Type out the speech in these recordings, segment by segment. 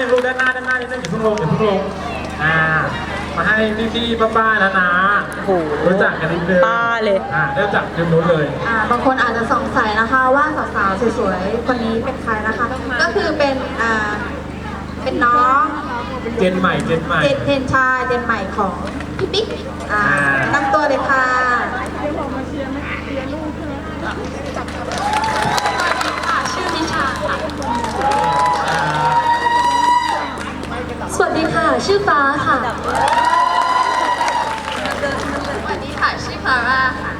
นิดนึงอย่าเพิ่งลงอย่าเพิ่งลงอ่ามาให้พี่ๆป้าๆนะนะโอ้โหรู้จักกันนิดนึงป้าเลย อ่าเริ่มจากจุดนู้นเลย อ่าบางคนอาจจะสงสัยนะคะว่าสาวๆสวยๆคนนี้เป็นใครนะคะ ก็คือเป็นอ่าเป็นน้องเจนใหม่เจนใหม่ เจนเจนชายเจนใหม่ของพี่ปิ๊กอ่าอ่านำตัวเลยค่ะ ชื่อฟ้าค่ะ สวัสดีค่ะ ชื่อฟาร่าค่ะ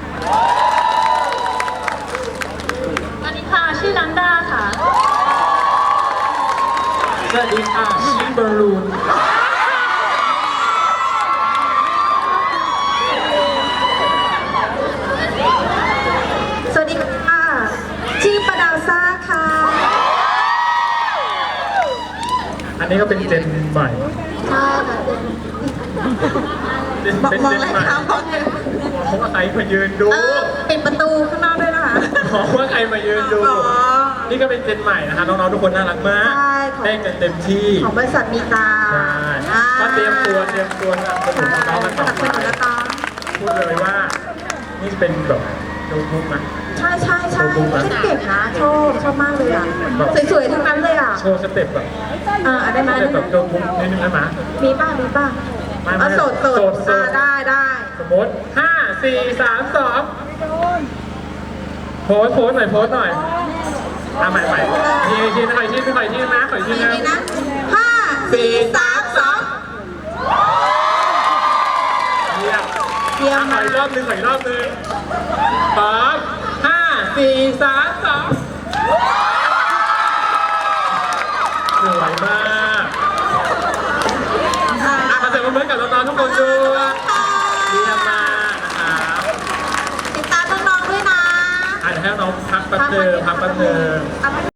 สวัสดีค่ะ ชื่อลันดาค่ะ สวัสดีค่ะชื่อบอลลูน นนี้ก็เป็นเจนใหม่ใช่ค่ะเป็นบอกเป็นมองเจนเลยใหม่ค่ะมองเลยเพราะว่าใครมายืนดูเออปิดประตูข้างนอกด้วยนะคะ เพราะว่าใครมายืนดู อ๋อนี่ก็เป็นเจนใหม่นะคะน้องๆทุกคนน่ารักมากใช่ของเต้นกันเต็มที่ของบริษัทมีตาใช่อ่าก็เตรียมตัวเตรียมตัวสนับสนุนน้องๆกันสต่อนับสไปนุนนะคะพูดเลยว่า นี่เป็นแบบโน้ตบุ๊กนะ ใช่ใช่ใช่ขอบคุณครับเก่งนะชอบชอบมากเลยอะ สวยๆทั้งนั้นเลยอะ โชว์สเต็ปแบบอ่าได้ไหมสเต็ปแบบโน้ตบุ๊กนิดนึงได้ไหม มีป้ามีป้าไม่ไม่เอาโสดโสดโสดโสด อ่าได้ได้สมมติห้าสี่สามสองโพสต์โพสต์หน่อยโพสต์หน่อยอะใหม่ใหม่ทีทีนะขออีกทีนึงขออีกทีนึงนะขออีกทีมีนึงไหมนะห้าสี่สามสองเยี่ยมเยี่ยมขอมากอีกรอบหนึงขออีกรอบหนึงพร้อมห้าสี่สาม ติดตามน้องๆด้วยนะ อ่ะเดี๋ยวให้น้องพักแป๊บนึงพักแป๊บนึง เอา